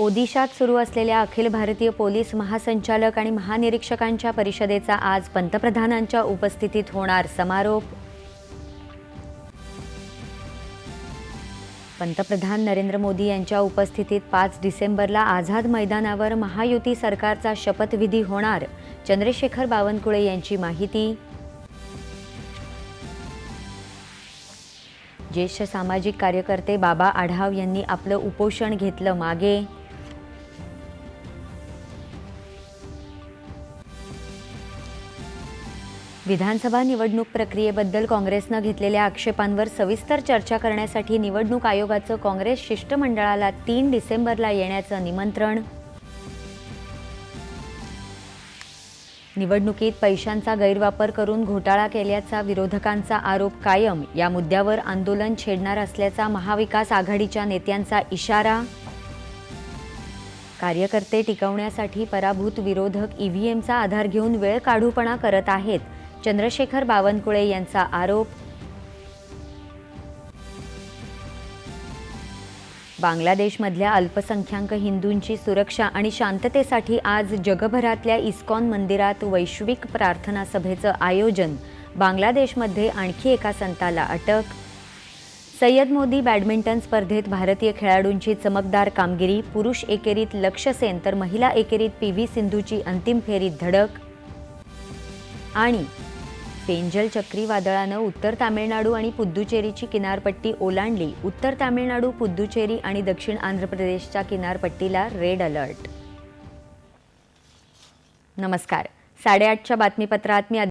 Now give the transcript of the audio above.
ओदिशात सुरू असलेल्या अखिल भारतीय पोलीस महासंचालक आणि महानिरीक्षकांच्या परिषदेचा आज पंतप्रधानांच्या उपस्थितीत होणार समारोप. पंतप्रधान नरेंद्र मोदी यांच्या उपस्थितीत पाच डिसेंबरला आझाद मैदानावर महायुती सरकारचा शपथविधी होणार. चंद्रशेखर बावनकुळे यांची माहिती. ज्येष्ठ सामाजिक कार्यकर्ते बाबा आढाव यांनी आपलं उपोषण घेतलं मागे. विधानसभा निवडणूक प्रक्रियेबद्दल काँग्रेसनं घेतलेल्या आक्षेपांवर सविस्तर चर्चा करण्यासाठी निवडणूक आयोगाचं काँग्रेस शिष्टमंडळाला तीन डिसेंबरला येण्याचं निमंत्रण. निवडणुकीत पैशांचा गैरवापर करून घोटाळा केल्याचा विरोधकांचा आरोप कायम या मुद्द्यावर आंदोलन छेडणार असल्याचा महाविकास आघाडीच्या नेत्यांचा इशारा. कार्यकर्ते टिकवण्यासाठी पराभूत विरोधक ईव्हीएमचा आधार घेऊन वेळ काढूपणा करत आहेत. चंद्रशेखर बावनकुळे यांचा आरोप. बांगलादेशमधल्या अल्पसंख्याक हिंदूंची सुरक्षा आणि शांततेसाठी आज जगभरातल्या इस्कॉन मंदिरात वैश्विक प्रार्थना सभेचं आयोजन. बांगलादेशमध्ये आणखी एका संताला अटक. सय्यद मोदी बॅडमिंटन स्पर्धेत भारतीय खेळाडूंची चमकदार कामगिरी पुरुष एकेरीत लक्ष्य सेन तर महिला एकेरीत पी व्ही सिंधूची अंतिम फेरीत धडक. आणि फेंजल चक्रीवादळानं उत्तर तामिळनाडू आणि पुद्दुचेरीची किनारपट्टी ओलांडली. उत्तर तामिळनाडू पुद्दुचेरी आणि दक्षिण आंध्र प्रदेशच्या किनारपट्टीला रेड अलर्ट. नमस्कार. साडेआठच्या बातमीपत्रात मी